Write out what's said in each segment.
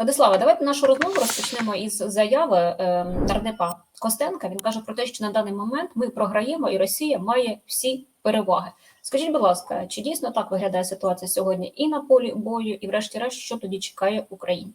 Владислава, давайте нашу розмову розпочнемо із заяви е, Костенка. Він каже про те, що на даний момент ми програємо, і Росія має всі переваги. Скажіть, будь ласка, чи дійсно так виглядає ситуація сьогодні і на полі бою, і врешті-решт, що тоді чекає Україну?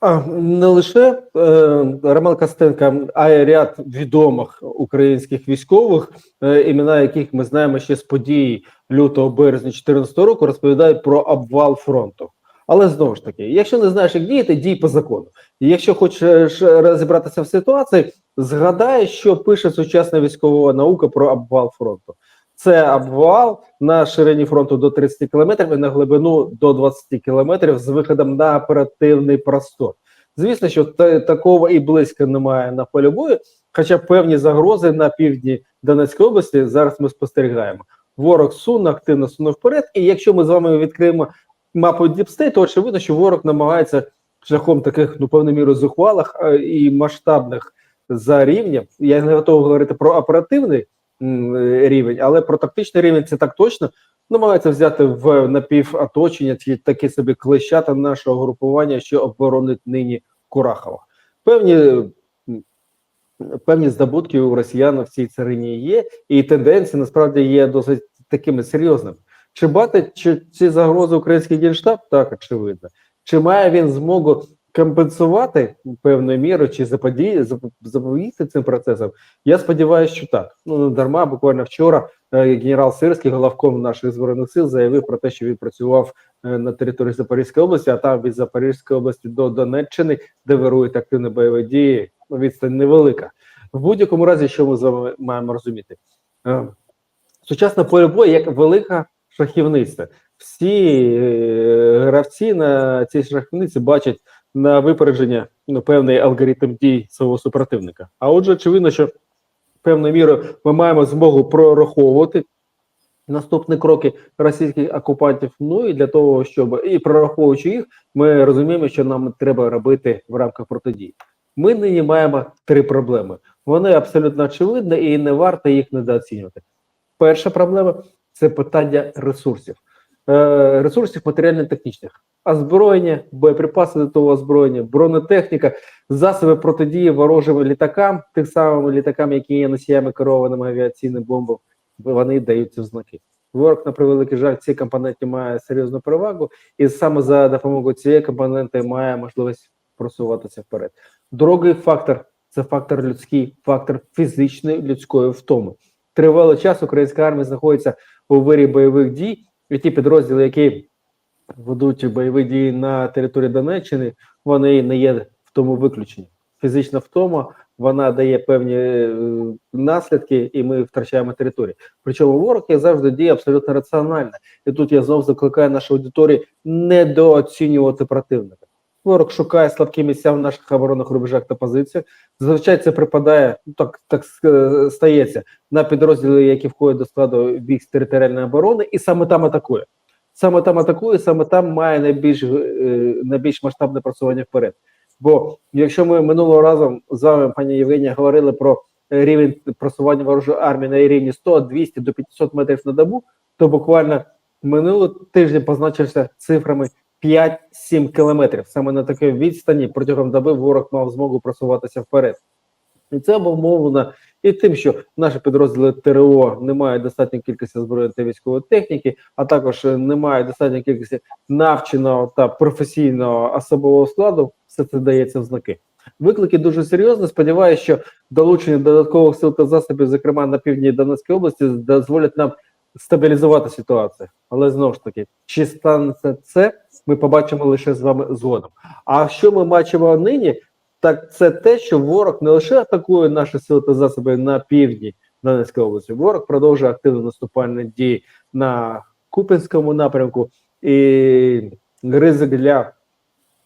А не лише е, Роман Костенко, а й ряд відомих українських військових, е, імена яких ми знаємо ще з подій лютого березня 2014 року, розповідають про обвал фронту. Але знову ж таки, якщо не знаєш, як діяти, дій по закону. І якщо хочеш розібратися в ситуації, згадай, що пише сучасна військова наука про обвал фронту. Це обвал на ширині фронту до 30 кілометрів і на глибину до 20 кілометрів з виходом на оперативний простор. Звісно, що та, такого і близько немає на полі бою, хоча певні загрози на півдні Донецької області зараз ми спостерігаємо. Ворог суне, активно суне вперед. І якщо ми з вами відкриємо мапу Діпстей, то очевидно, що ворог намагається шляхом таких, ну, певною мірою зухвалих і масштабних за рівнем. Я не готовий говорити про оперативний рівень, але про тактичний рівень це так точно. Намагається взяти в напівоточення ті такі собі клещата нашого групування, що оборонить нині Курахова. Певні певні здобутки у росіян в цій царині є, і тенденції насправді є досить такими серйозними. Чи бати чи ці загрози український генштаб? Так, очевидно. Чи має він змогу компенсувати певною мірою чи запобігти цим процесам? Я сподіваюся, що так. Ну дарма. Буквально вчора е, генерал Сирський, головком наших збройних сил, заявив про те, що він працював е, на території Запорізької області, а там від Запорізької області до Донеччини, де вирують активні бойові дії. Ну, відстань невелика. В будь-якому разі, що ми з вами маємо розуміти, Е, сучасне поле бою як велика шахівниця. Всі е, гравці на цій шахівниці бачать на випередження ну, певний алгоритм дій свого супротивника. А отже, очевидно, що певною мірою ми маємо змогу прораховувати наступні кроки російських окупантів. Ну і для того, щоб і прораховуючи їх, ми розуміємо, що нам треба робити в рамках протидії. Ми нині маємо три проблеми. Вони абсолютно очевидні і не варто їх недооцінювати. Перша проблема це питання ресурсів, е, ресурсів матеріально-технічних, озброєння, боєприпаси до того озброєння, бронетехніка, засоби протидії ворожим літакам, тих самим літакам, які є носіями керованими авіаційним бомбом, вони дають ці знаки. Ворог, на превеликий жаль, ці компоненти має серйозну перевагу, і саме за допомогою цієї компоненти має можливість просуватися вперед. Другий фактор це фактор людський, фактор фізичної людської втоми. Тривалий час українська армія знаходиться у вирі бойових дій, і ті підрозділи, які ведуть бойові дії на території Донеччини, вони не є в тому виключенні. Фізична втома вона дає певні е, наслідки, і ми втрачаємо територію. Причому ворог я завжди діє абсолютно раціонально. І тут я знову закликаю нашу аудиторію недооцінювати противника. Ворог шукає слабкі місця в наших оборонних рубежах та позиціях. Зазвичай це припадає, ну так так е, стається на підрозділи, які входять до складу військ територіальної оборони, і саме там атакує. Саме там атакує, саме там має найбільш е, найбільш масштабне просування вперед. Бо якщо ми минулого разу з вами, пані Євгенія, говорили про рівень просування ворожої армії на рівні 100, 200 до 500 метрів на добу, то буквально минулого тиждень позначився цифрами 5-7 кілометрів. Саме на такій відстані протягом доби ворог мав змогу просуватися вперед. І це обумовлено і тим, що наші підрозділи ТРО не мають достатньої кількості зброї та військової техніки, а також не мають достатньої кількості навченого та професійного особового складу. Все це дається в знаки. Виклики дуже серйозні. Сподіваюся, що долучення додаткових сил та засобів, зокрема на півдні Донецької області, дозволять нам стабілізувати ситуацію. Але знову ж таки, чи станеться це, ми побачимо лише з вами згодом. А що ми бачимо нині? Так це те, що ворог не лише атакує наші сили та засоби на півдні Донецької області, ворог продовжує активно наступальні дії на Купінському напрямку і ризик для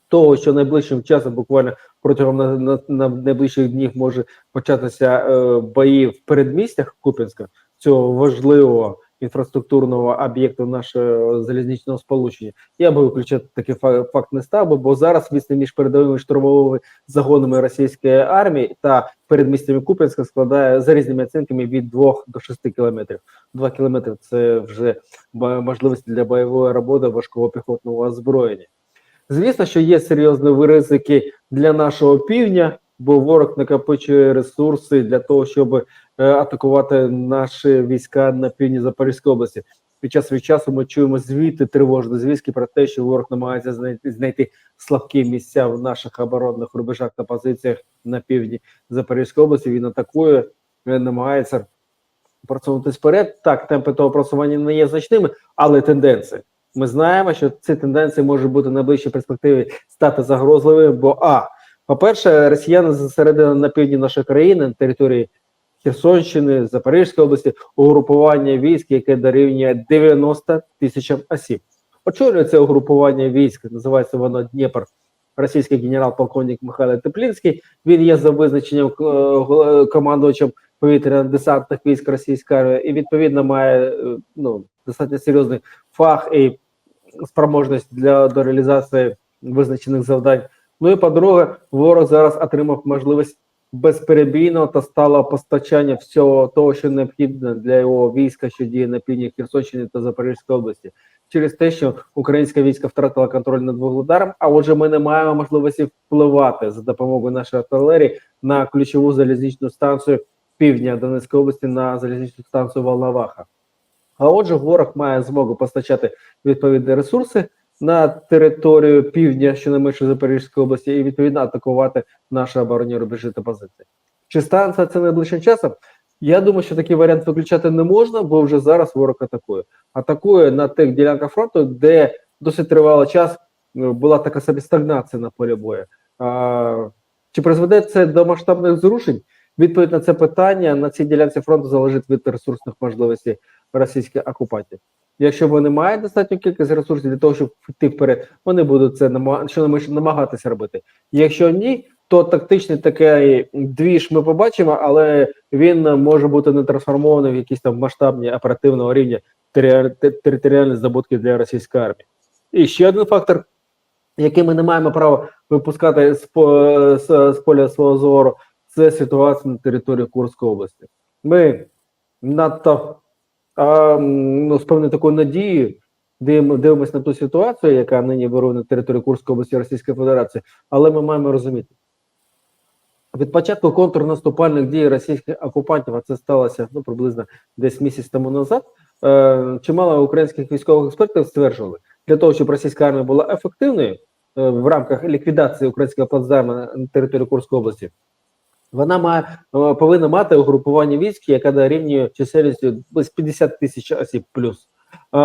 того, що найближчим часом, буквально протягом на, на, на найближчих днів може початися е, бої в передмістях Купінська, цього важливого інфраструктурного об'єкту нашого залізничного сполучення. Я би виключати такий факт не став би, бо зараз місце між передовими штурмовими загонами російської армії та передмістями Куп'янська складає за різними оцінками від 2 до 6 кілометрів. 2 кілометри це вже можливість для бойової роботи важкого піхотного озброєння. Звісно, що є серйозні ризики для нашого півдня, бо ворог накопичує ресурси для того, щоб е, атакувати наші війська на півдні Запорізької області. Під час від часу ми чуємо звіти тривожні звістки про те, що ворог намагається знайти, знайти слабкі місця в наших оборонних рубежах та позиціях на півдні Запорізької області. Він атакує, е, намагається просунутися вперед. Так, темпи того просування не є значними, але тенденції. Ми знаємо, що ці тенденції можуть бути на найближчій перспективі стати загрозливими, бо а по-перше, росіяни зосередили на півдні нашої країни на території Херсонщини, Запорізької області угрупування військ, яке дорівнює 90 тисячам осіб. Очолює це угрупування військ, називається воно Дніпр. Російський генерал-полковник Михайло Теплінський. Він є за визначенням е, командувачем повітряно-десантних військ російської армії і відповідно має е, ну, достатньо серйозний фах і спроможність для до реалізації визначених завдань. Ну і по-друге, ворог зараз отримав можливість безперебійного та сталого постачання всього того, що необхідно для його війська, що діє на півдні Херсонщини та Запорізької області, через те, що українська війська втратила контроль над Вугледаром. А отже, ми не маємо можливості впливати за допомогою нашої артилерії на ключову залізничну станцію півдня Донецької області на залізничну станцію Волноваха. А отже, ворог має змогу постачати відповідні ресурси на територію півдня, що не менше Запорізької області, і відповідно атакувати наші оборонні рубежі та позиції. Чи станеться це найближчим часом? Я думаю, що такий варіант виключати не можна, бо вже зараз ворог атакує. Атакує на тих ділянках фронту, де досить тривалий час е, була така собі стагнація на полі бою. А, чи призведе це до масштабних зрушень? Відповідь на це питання на цій ділянці фронту залежить від ресурсних можливостей російських окупантів. Якщо вони мають достатню кількість ресурсів для того, щоб йти вперед, вони будуть це нама- намагатися робити. Якщо ні, то тактичний такий двіж ми побачимо, але він може бути не трансформований в якісь там масштабні оперативного рівня тери- те- територіальні здобутки для російської армії. І ще один фактор, який ми не маємо права випускати з, з, з поля свого зору, це ситуація на території Курської області. Ми надто а, ну, з певною такою надією дивимося на ту ситуацію, яка нині вирує на території Курської області Російської Федерації, але ми маємо розуміти. Від початку контрнаступальних дій російських окупантів, а це сталося ну, приблизно десь місяць тому назад, е, чимало українських військових експертів стверджували, для того, щоб російська армія була ефективною е, в рамках ліквідації українського плацдарму на на території Курської області, вона має е, повинна мати угрупування військ, яка дорівнює чисельністю близько 50 тисяч осіб плюс. Е,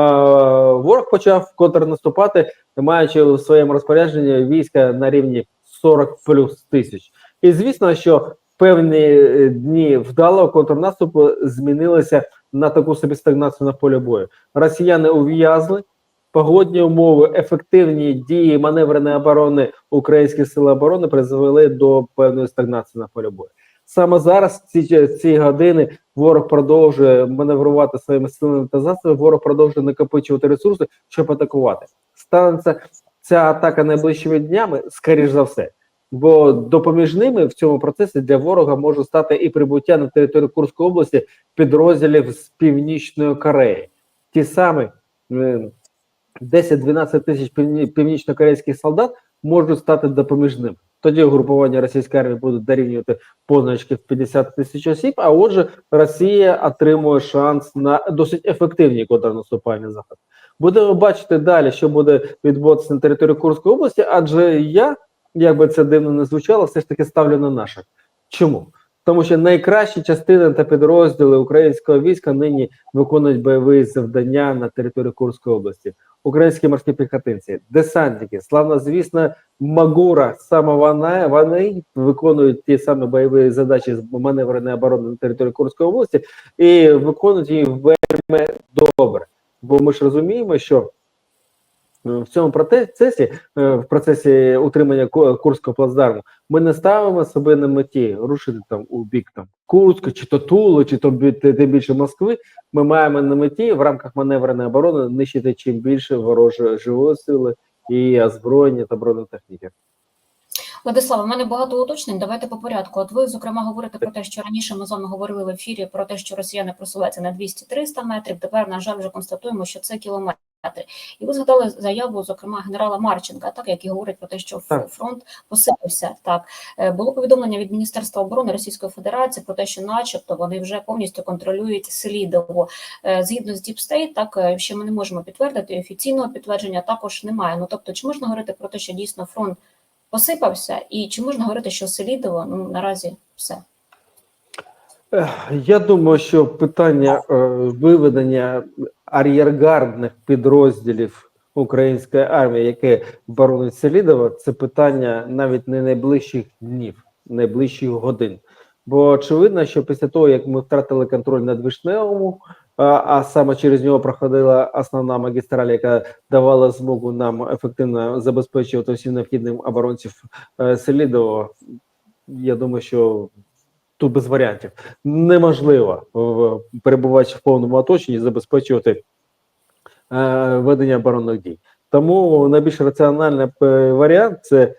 ворог почав контрнаступати, маючи в своєму розпорядженні війська на рівні 40 плюс тисяч. І звісно, що певні е, дні вдалого контрнаступу змінилися на таку собі стагнацію на полі бою. Росіяни ув'язли. Погодні умови, ефективні дії маневреної оборони українських сил оборони призвели до певної стагнації на полі бою. Саме зараз, ці, ці години, ворог продовжує маневрувати своїми силами та засобами, ворог продовжує накопичувати ресурси, щоб атакувати. Станеться ця атака найближчими днями, скоріш за все. Бо допоміжними в цьому процесі для ворога може стати і прибуття на територію Курської області підрозділів з Північної Кореї. Ті самі 10-12 тисяч північно-корейських солдат можуть стати допоміжним. Тоді угрупування російської армії буде дорівнювати позначки в 50 тисяч осіб. А отже, Росія отримує шанс на досить ефективні контрнаступальні заходи. Будемо бачити далі, що буде відбуватися на території Курської області, адже я, як би це дивно не звучало, все ж таки ставлю на наших. Чому? Тому що найкращі частини та підрозділи українського війська нині виконують бойові завдання на території Курської області. Українські морські піхотинці, десантники, славно звісно, Магура, саме вона вони виконують ті самі бойові задачі з маневреної оборони на території Курської області і виконують їх вельми добре. Бо ми ж розуміємо, що в цьому процесі, е, в процесі утримання Ку- Курського плацдарму, ми не ставимо себе на меті рушити там у бік там Курська, чи то Тулу, чи то тим більше Москви. Ми маємо на меті в рамках маневреної оборони нищити чим більше ворожої живої сили і озброєння та бронетехніки. Владислава, у мене багато уточнень. Давайте по порядку. От ви, зокрема, говорите про те, що раніше ми з вами говорили в ефірі про те, що росіяни просуваються на 200-300 метрів. Тепер, на жаль, вже констатуємо, що це кілометри. І ви згадали заяву, зокрема, генерала Марченка, так який говорить про те, що фронт посипався. Так Е, було повідомлення від Міністерства оборони Російської Федерації про те, що, начебто, вони вже повністю контролюють Селідово. Е, Згідно з State, так е, ще ми не можемо підтвердити. Офіційного підтвердження також немає. Ну тобто, чи можна говорити про те, що дійсно фронт посипався, і чи можна говорити, що Селідово ну наразі все? Я думаю, що питання е, виведення ар'єргардних підрозділів української армії, яке боронить Селідово, це питання навіть не найближчих днів, найближчих годин. Бо очевидно, що після того, як ми втратили контроль над Вишневому, а, саме через нього проходила основна магістраль, яка давала змогу нам ефективно забезпечувати всім необхідним оборонців е, Селідово, я думаю, що тут без варіантів неможливо перебуваючи в повному оточенні, забезпечувати е, ведення оборонних дій. Тому найбільш раціональний е, варіант це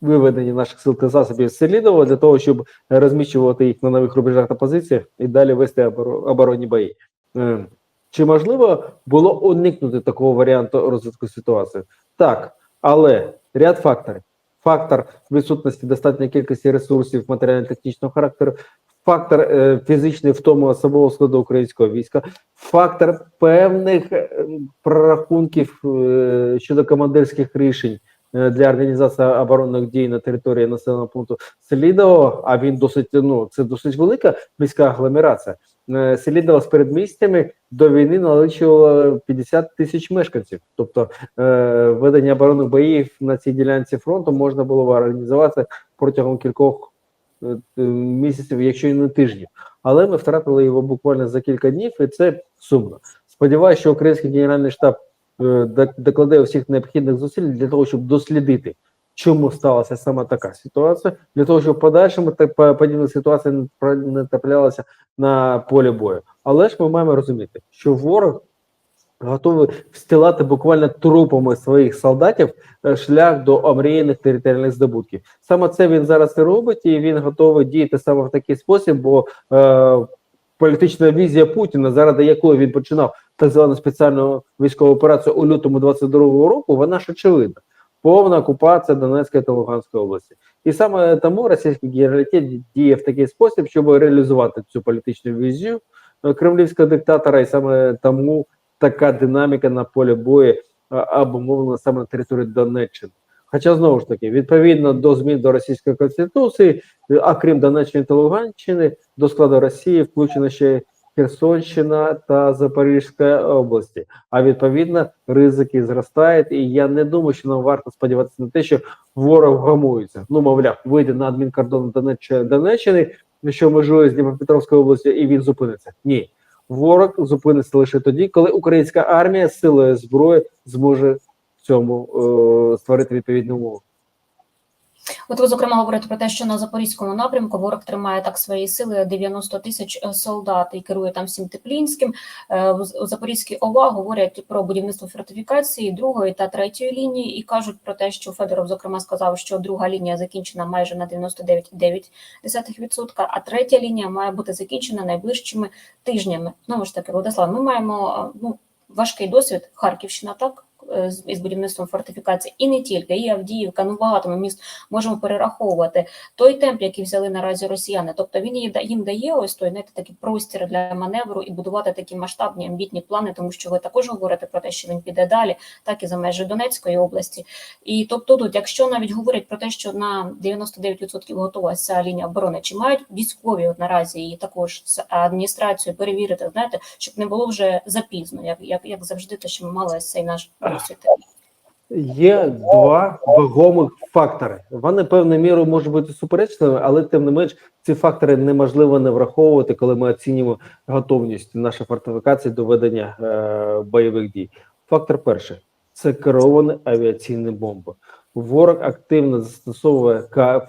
виведення наших сил та засобів Селідова для того, щоб розміщувати їх на нових рубежах та позиціях і далі вести оборо- оборонні бої. Е, Чи можливо було уникнути такого варіанту розвитку ситуації? Так, але ряд факторів. Фактор відсутності достатньої кількості ресурсів матеріально-технічного характеру, фактор е, фізичної втоми особового складу українського війська, фактор певних е, прорахунків е, щодо командирських рішень для організації оборонних дій на території населеного пункту Селідово, а він досить ну це досить велика міська агломерація. Е, Селідово з передмістями до війни налічувало 50 тисяч мешканців. Тобто е, ведення оборонних боїв на цій ділянці фронту можна було організувати протягом кількох е, е, місяців, якщо і не тижнів. Але ми втратили його буквально за кілька днів, і це сумно. Сподіваюся, що український генеральний штаб е, док- докладе всіх необхідних зусиль для того, щоб дослідити, чому сталася саме така ситуація, для того, щоб в подальшому подібна ситуація не траплялася на полі бою. Але ж ми маємо розуміти, що ворог готовий встилати буквально трупами своїх солдатів е, шлях до омріяних територіальних здобутків. Саме це він зараз і робить, і він готовий діяти саме в такий спосіб, бо е, політична візія Путіна, заради якої він починав так звану спеціальну військову операцію у лютому 22-го року, вона ж очевидна. Повна окупація Донецької та Луганської області. І саме тому російський генералітет діє в такий спосіб, щоб реалізувати цю політичну візію е, кремлівського диктатора, і саме тому така динаміка на полі бою е, обумовлена саме на території Донеччини. Хоча знову ж таки, відповідно до змін до російської конституції, а крім Донеччини та Луганщини, до складу Росії включено ще Херсонщина та Запорізька області. А відповідно ризики зростають, і я не думаю, що нам варто сподіватися на те, що ворог гамується. Ну, мовляв, вийде на адмінкордон Донеччини, що межує з Дніпропетровською областю, і він зупиниться. Ні, ворог зупиниться лише тоді, коли українська армія силою зброї зможе цьому е, створити відповідну умову. От ви зокрема говорите про те, що на запорізькому напрямку ворог тримає так свої сили 90 тисяч е, солдат і керує там всім Теплінським. Е, У у Запорізькій ОВА говорять про будівництво фортифікації другої та третьої лінії і кажуть про те, що Федоров зокрема сказав, що друга лінія закінчена майже на 99,9%, а третя лінія має бути закінчена найближчими тижнями. Знову ж таки, Владислав, ми маємо е, ну важкий досвід. Харківщина так. Е, Із будівництвом фортифікації, і не тільки, і Авдіївка, ну багато ми міст можемо перераховувати той темп, який взяли наразі росіяни. Тобто він їм дає ось той знаєте, такий простір для маневру і будувати такі масштабні амбітні плани, тому що ви також говорите про те, що він піде далі, так і за межі Донецької області. І тобто, тут, якщо навіть говорять про те, що на 99% готова ця лінія оборони, чи мають військові от наразі і також з адміністрацією перевірити, знаєте, щоб не було вже запізно, як, як, як завжди, те, що ми мали цей наш досвід. Є два вагомих фактори. Вони певною мірою можуть бути суперечливими, але тим не менш ці фактори неможливо не враховувати, коли ми оцінюємо готовність нашої фортифікації до ведення е, бойових дій. Фактор перший це керовані авіаційні бомби. Ворог активно застосовує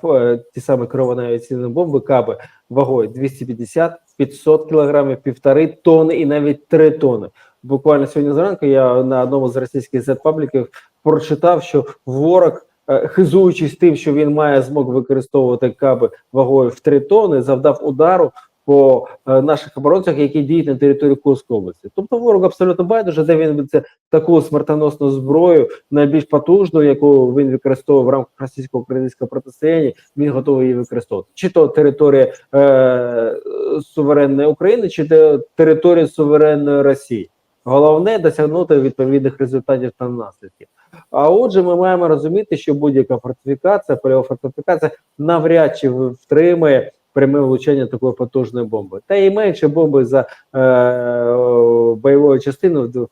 е, ті самі керовані авіаційні бомби каби вагою 250, 500 кілограмів, півтори тони і навіть 3 тони. Буквально сьогодні зранку я на одному з російських Z-пабліків прочитав, що ворог е, хизуючись тим, що він має змогу використовувати каби вагою в 3 тони, завдав удару по е, наших оборонцях, які діють на території Курської області. Тобто ворог абсолютно байдуже, де він це таку смертоносну зброю, найбільш потужну, яку він використовує в рамках російсько-українського протистояння, він готовий її використовувати. Чи то територія е, суверенної України, чи то територія суверенної Росії. Головне досягнути відповідних результатів та наслідків. А отже, ми маємо розуміти, що будь-яка фортифікація, польова фортифікація навряд чи втримає пряме влучання такої потужної бомби. Та і менше бомби за е, бойовою частиною,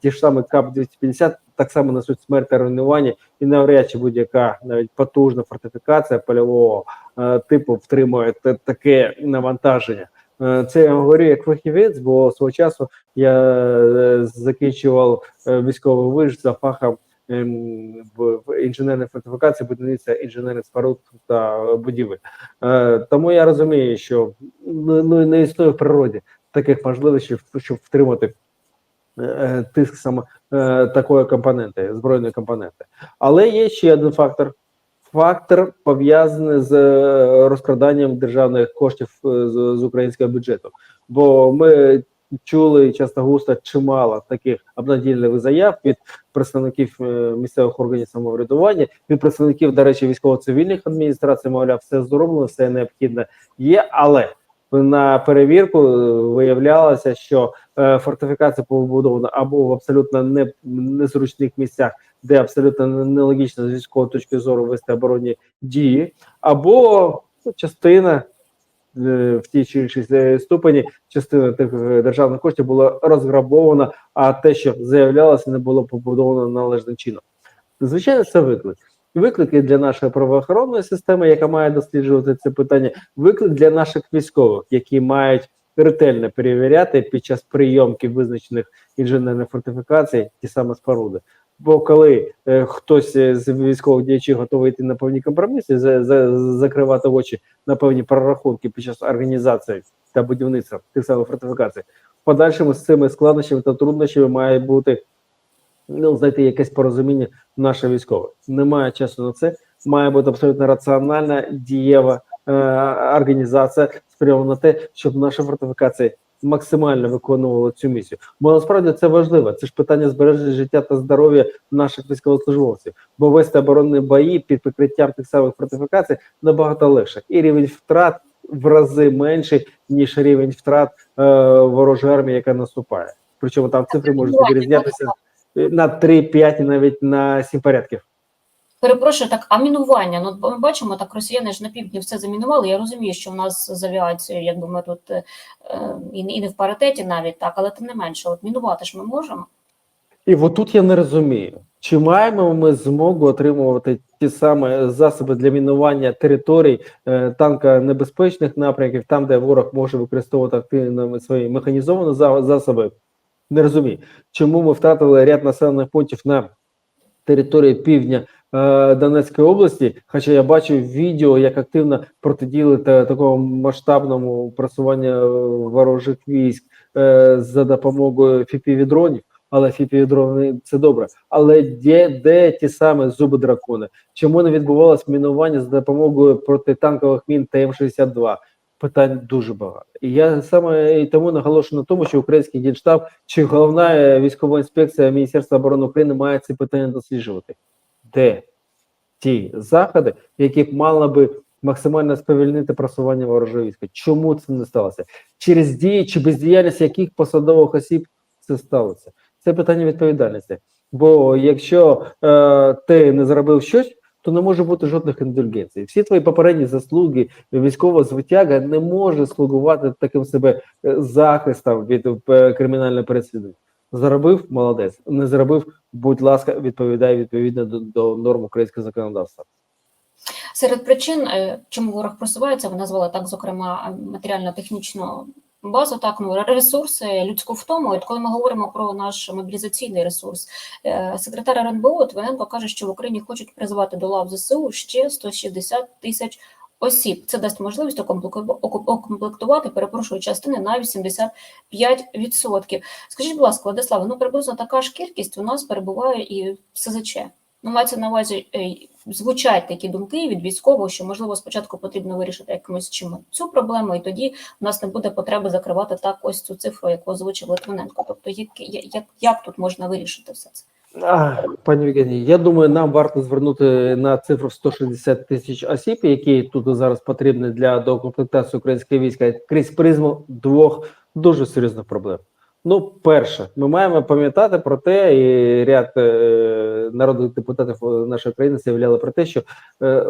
ті ж самі КАП-250 так само несуть смерть та руйнування, і навряд чи будь-яка навіть потужна фортифікація польового е, типу втримує таке навантаження. Е, Це я говорю як фахівець, бо свого часу я е, закінчував е, військовий виш за фахом ем, в, інженерній фортифікації, будівництва інженерних споруд та будівель. Тому я розумію, що ну, ну, не існує в природі таких можливостей, щоб втримати тиск саме такої компоненти, збройної компоненти. Але є ще один фактор. Фактор пов'язаний з е, розкраданням державних коштів е, з, з українського бюджету. Бо ми чули часто густо чимало таких обнадійливих заяв від представників е, місцевих органів самоврядування, від представників, до речі, військово-цивільних адміністрацій, мовляв, все зроблено, все необхідне є, але на перевірку е, виявлялося, що е, фортифікація побудована або в абсолютно не, незручних місцях, де абсолютно нелогічно з військової точки зору вести оборонні дії, або частина е, в тій чи іншій ступені частина тих державних коштів була розграбована, а те, що заявлялося, не було побудовано належним чином. Звичайно, це виклик. Виклики для нашої правоохоронної системи, яка має досліджувати це питання, виклик для наших військових, які мають ретельно перевіряти під час прийомки визначених інженерних фортифікацій ті саме споруди. Бо коли е, хтось е, з військових діячів готовий йти на певні компроміси, за, за, закривати очі на певні прорахунки під час організації та будівництва тих самих фортифікацій, в подальшому з цими складнощами та труднощами має бути ну, знайти якесь порозуміння наших військових. Немає часу на це. Має бути абсолютно раціональна, дієва е, організація спрямована на те, щоб наші фортифікації максимально виконували цю місію. Бо насправді це важливо. Це ж питання збереження життя та здоров'я наших військовослужбовців. Бо вести оборонні бої під прикриттям тих самих фортифікацій набагато легше. І рівень втрат в рази менший, ніж рівень втрат е, ворожої армії, яка наступає. Причому там цифри можуть відрізнятися на 3, 5 і навіть на 7 порядків. Перепрошую, так, а мінування? Ну, ми бачимо, так росіяни ж на півдні все замінували. Я розумію, що в нас з авіацією, якби ми тут е, і, не в паритеті навіть так, але тим не менше, от мінувати ж ми можемо. І от тут я не розумію, чи маємо ми змогу отримувати ті самі засоби для мінування територій е, танка небезпечних напрямків, там, де ворог може використовувати активно свої механізовані засоби. Не розумію, чому ми втратили ряд населених пунктів на території півдня е, Донецької області. Хоча я бачу відео, як активно протиділи та, такому масштабному просуванню е, ворожих військ е, за допомогою фіпівідронів. Але фіпівідрони це добре. Але де, де ті самі зуби дракони? Чому не відбувалось мінування за допомогою протитанкових мін ТМ-62? Питань дуже багато. І я саме і тому наголошую на тому, що український генштаб чи головна е, військова інспекція Міністерства оборони України має ці питання досліджувати. Де ті заходи, які б мали би максимально сповільнити просування ворожого війська? Чому це не сталося? Через дії чи бездіяльність яких посадових осіб це сталося? Це питання відповідальності. Бо якщо е, ти не зробив щось, то не може бути жодних індульгенцій. Всі твої попередні заслуги військова звитяга не може слугувати таким себе е, захистом від е, кримінального переслідування. Заробив молодець, не заробив, будь ласка, відповідай відповідно до, до норм українського законодавства. Серед причин, е, чому ворог просувається, ви назвали так, зокрема, матеріально-технічну базу, так, ну, ресурси, людську втому. От коли ми говоримо про наш мобілізаційний ресурс, е, секретар РНБО Твиненко каже, що в Україні хочуть призвати до лав ЗСУ ще 160 тисяч осіб. Це дасть можливість окомплекту- окомплектувати, перепрошую, частини на 85%. Скажіть, будь ласка, Владиславе, ну приблизно така ж кількість у нас перебуває і в СЗЧ. Ну, мається на увазі, е, звучать такі думки від військового, що можливо спочатку потрібно вирішити якимось чином цю проблему, і тоді у нас не буде потреби закривати так ось цю цифру, яку озвучив Литвиненко. Тобто, як, як, як тут можна вирішити все це? Пані Євгенії, я думаю, нам варто звернути на цифру 160 тисяч осіб, які тут зараз потрібні для докомплектації українського війська крізь призму двох дуже серйозних проблем. Ну, перше, ми маємо пам'ятати про те, і ряд е, народних депутатів е, нашої країни заявляли про те, що е,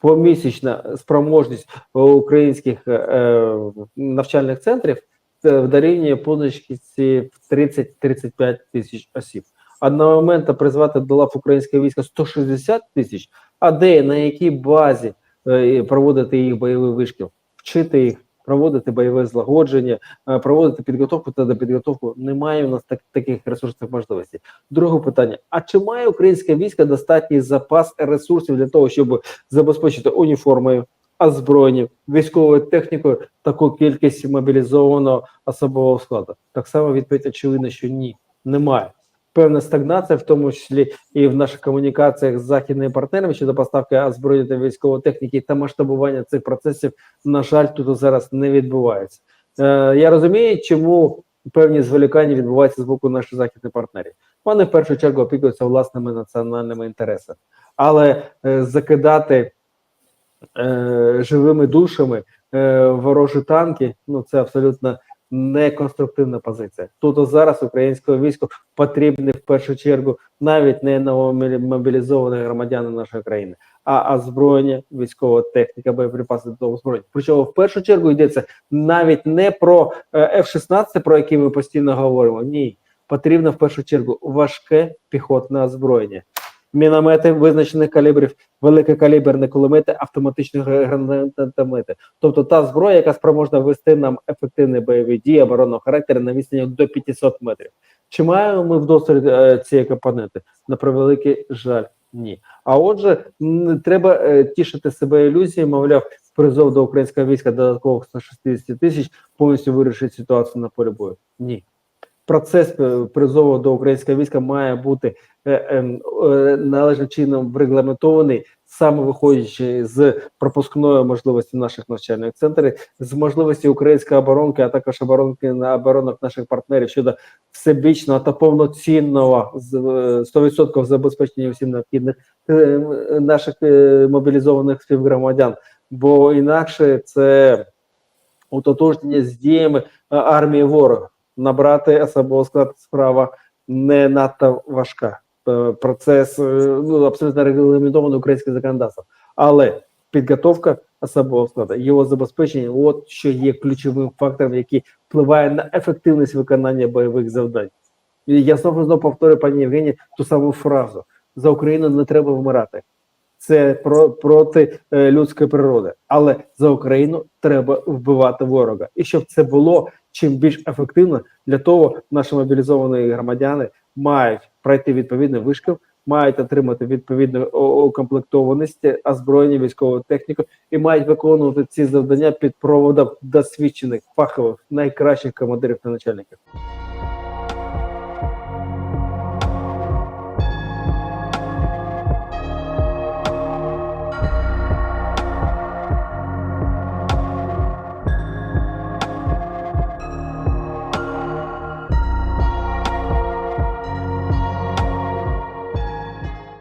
помісячна спроможність українських е, навчальних центрів е, дорівнює позначці в 30-35 тисяч осіб. А на момент призвати до лав українського війська 160 тисяч, а де на якій базі е, проводити їх бойовий вишкіл, вчити їх, проводити бойове злагодження, е, проводити підготовку та допідготовку. Немає у нас так, таких ресурсних можливостей. Друге питання: а чи має українське військо достатній запас ресурсів для того, щоб забезпечити уніформою, озброєнням, військовою технікою таку кількість мобілізованого особового складу? Так само відповідь очевидно, що ні, немає. Певна стагнація, в тому числі і в наших комунікаціях з західними партнерами щодо поставки озброєння та військової техніки та масштабування цих процесів, на жаль, тут зараз не відбувається. Е, я розумію, чому певні зволікання відбуваються з боку наших західних партнерів. Вони в першу чергу опікуються власними національними інтересами, але е, закидати е, живими душами е, ворожі танки ну це абсолютно неконструктивна позиція. Тут зараз українського війську потрібні в першу чергу навіть не новомобілізовані громадяни нашої країни, а озброєння, військова техніка, боєприпаси до озброєння. Причому в першу чергу йдеться навіть не про е, F-16, про які ми постійно говоримо. Ні, потрібно в першу чергу важке піхотне озброєння. Міномети визначених калібрів, великокаліберні кулемети, автоматичні гранатомети. Тобто та зброя, яка спроможна вести нам ефективні бойові дії оборонного характеру на відстані до 500 метрів. Чи маємо ми вдосталь е, цієї компоненти? На превеликий жаль, ні. А отже, треба е, тішити себе ілюзією, мовляв, призов до українського війська додаткових 160 тисяч повністю вирішить ситуацію на полі бою. Ні. Процес е, призову до українського війська має бути е, ем, е, належним чином регламентований, саме виходячи з пропускної можливості наших навчальних центрів, з можливості української оборонки, а також оборонки на оборонок наших партнерів щодо всебічного та повноцінного з е, 100% забезпечення всім необхідних наших мобілізованих співгромадян. Бо інакше це утотожнення з діями армії ворога. Набрати особовий склад справа не надто важка. Е, Процес е, ну, абсолютно регламентований українським законодавством. Але підготовка особового складу, його забезпечення, от що є ключовим фактором, який впливає на ефективність виконання бойових завдань. І я знову знову повторюю пані Євгенії ту саму фразу: за Україну не треба вмирати. Це про проти е, людської природи, але за Україну треба вбивати ворога. І щоб це було чим більш ефективно, для того наші мобілізовані громадяни мають пройти відповідний вишкіл, мають отримати відповідну укомплектованість, озброєння, військову техніку і мають виконувати ці завдання під проводом досвідчених фахових найкращих командирів та начальників.